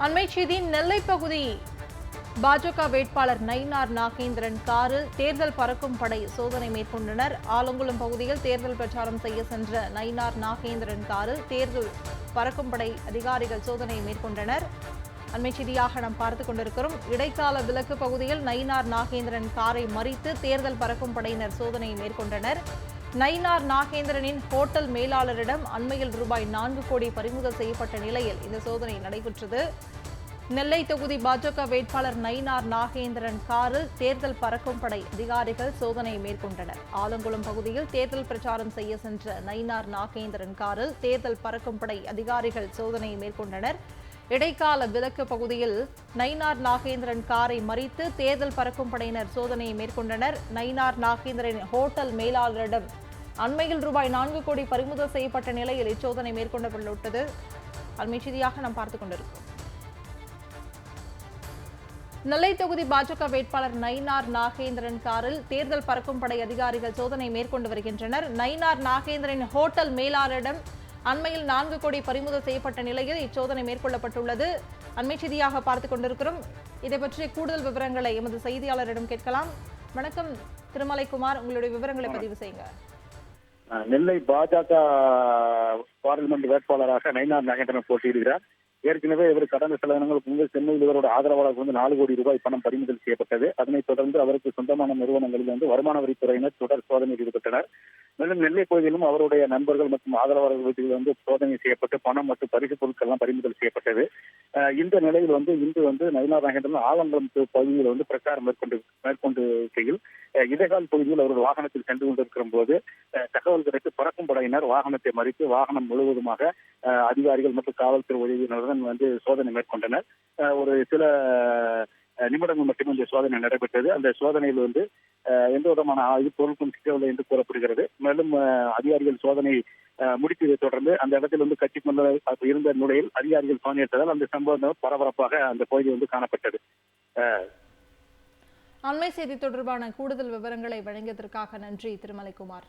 அண்மை செய்தி நெல்லை பகுதி. பாஜக வேட்பாளர் நயினார் நாகேந்திரன் காரில் தேர்தல் பறக்கும் படை சோதனை மேற்கொண்டனர். ஆலங்குளம் பகுதியில் தேர்தல் பிரச்சாரம் செய்ய சென்ற நயினார் நாகேந்திரன் காரில் தேர்தல் பறக்கும் படை அதிகாரிகள் சோதனை மேற்கொண்டனர். அண்மை செய்தியாக நாம் பார்த்துக் கொண்டிருக்கிறோம். இடைக்கால விலக்கு பகுதியில் நயினார் நாகேந்திரன் காரை மறித்து தேர்தல் பறக்கும் படையினர் சோதனை மேற்கொண்டனர். நயினார் நாகேந்திரனின் ஹோட்டல் மேலாளரிடம் அண்மையில் ரூபாய் நான்கு கோடி பறிமுதல் செய்யப்பட்ட நிலையில் இந்த சோதனை நடைபெற்றது. நெல்லை தொகுதி பாஜக வேட்பாளர் நயினார் நாகேந்திரன் காரில் தேர்தல் பறக்கும் படை அதிகாரிகள் சோதனை மேற்கொண்டனர். ஆலங்குளம் பகுதியில் தேர்தல் பிரச்சாரம் செய்ய சென்ற நயினார் நாகேந்திரன் காரில் தேர்தல் பறக்கும் படை அதிகாரிகள் சோதனை மேற்கொண்டனர். இடைக்கால விலக்கு பகுதியில் நயினார் நாகேந்திரன் காரை மறித்து தேர்தல் பறக்கும் படையினர் சோதனையை மேற்கொண்டனர். நயினார் நாகேந்திரன் ஹோட்டல் மேலாளரிடம் அண்மையில் ரூபாய் நான்கு கோடி பறிமுதல் செய்யப்பட்ட நிலையில் இச்சோதனை மேற்கொள்ளப்பட்டுள்ளது. அண்மை செய்தியாக நாம் பார்த்துக் கொண்டிருக்கிறோம். நெல்லை தொகுதி பாஜக வேட்பாளர் நயினார் நாகேந்திரன் காரில் தேர்தல் பறக்கும் படை அதிகாரிகள் சோதனை மேற்கொண்டு வருகின்றனர். நயினார் நாகேந்திரன் ஹோட்டல் மேலாளரிடம் அண்மையில் நான்கு கோடி பறிமுதல் செய்யப்பட்ட நிலையில் இச்சோதனை மேற்கொள்ளப்பட்டுள்ளது. அண்மை செய்தியாக பார்த்துக் கொண்டிருக்கிறோம். இதை பற்றிய கூடுதல் விவரங்களை எமது செய்தியாளரிடம் கேட்கலாம். வணக்கம் திருமலைக்குமார். உங்களுடைய விவரங்களை பதிவு செய்யுங்க. நெல்லை பாஜக பார்லிமெண்ட் வேட்பாளராக நயினார் நாகேந்திரன் போட்டியிடுகிறார். ஏற்கனவே இவர் கடந்த சில தினங்களுக்கு முன்பு சென்னையில் இவரோட ஆதரவாளருக்கு வந்து நாலு கோடி ரூபாய் பணம் பறிமுதல் செய்யப்பட்டது. அதனைத் தொடர்ந்து அவருக்கு சொந்தமான நிறுவனங்களில் வந்து வருமான வரித்துறையினர் தொடர் சோதனையில் ஈடுபட்டனர். மேலும் நெல்லை பகுதியிலும் அவருடைய நண்பர்கள் மற்றும் ஆதரவாளர்கள் வீட்டில் வந்து சோதனை செய்யப்பட்டு பணம் மற்றும் பரிசு பொருட்கள் எல்லாம் பறிமுதல் செய்யப்பட்டது. இந்த நிலையில் வந்து இன்று வந்து நயினார் நாகேந்திரன் ஆலங்குளம் பகுதியில் வந்து பிரச்சாரம் மேற்கொண்டு மேற்கொண்டு இருக்கையில் அஹ் இடைக்கால் பகுதியில் அவர்கள் வாகனத்தில் சென்று கொண்டிருக்கிற போது தகவல் கிடைத்து பறக்கும் படையினர் வாகனத்தை மறித்து வாகனம் முழுவதுமாக அதிகாரிகள் மற்றும் காவல்துறை உதவியினருடன் வந்து சோதனை மேற்கொண்டனர். ஒரு சில நிமிடங்கள் மட்டுமே இந்த சோதனை நடைபெற்றது. அந்த சோதனையில் வந்து எந்த விதமான ஆயுத பொருட்களும் சிக்கவில்லை என்று கூறப்படுகிறது. மேலும் அதிகாரிகள் சோதனை முடித்ததை தொடர்ந்து அந்த இடத்தில் வந்து கட்சி கொண்ட இருந்த நிலையில் அதிகாரிகள் சோதனையிட்டதால் அந்த சம்பவம் பரபரப்பாக அந்த பகுதி வந்து காணப்பட்டது. அஹ், அண்மை செய்தி தொடர்பான கூடுதல் விவரங்களை வழங்கியதற்காக நன்றி திருமலைக்குமார்.